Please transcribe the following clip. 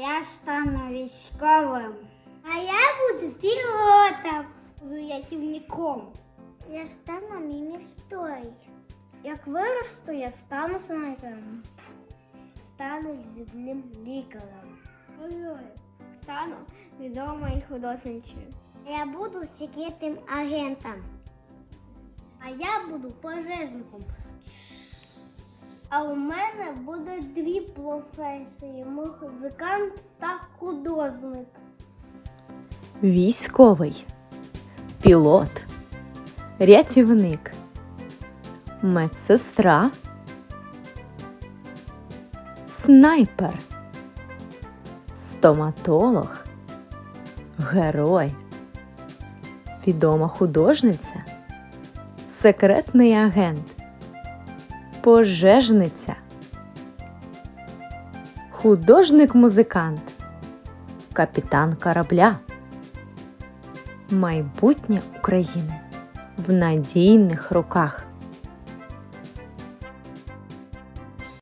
Я стану військовим. А я буду пілотом, рятівником. Я стану міністрою. Як виросту, я стану снайпером. Стану зубним лікарем. Стану відомою художницею. Я буду секретним агентом. А я буду пожежником. А у мене буде дві професії: музикант та художник. Військовий, пілот, рятівник, медсестра, снайпер, стоматолог, герой, відома художниця, секретний агент, пожежниця, художник-музикант, капітан корабля. Майбутнє України в надійних руках.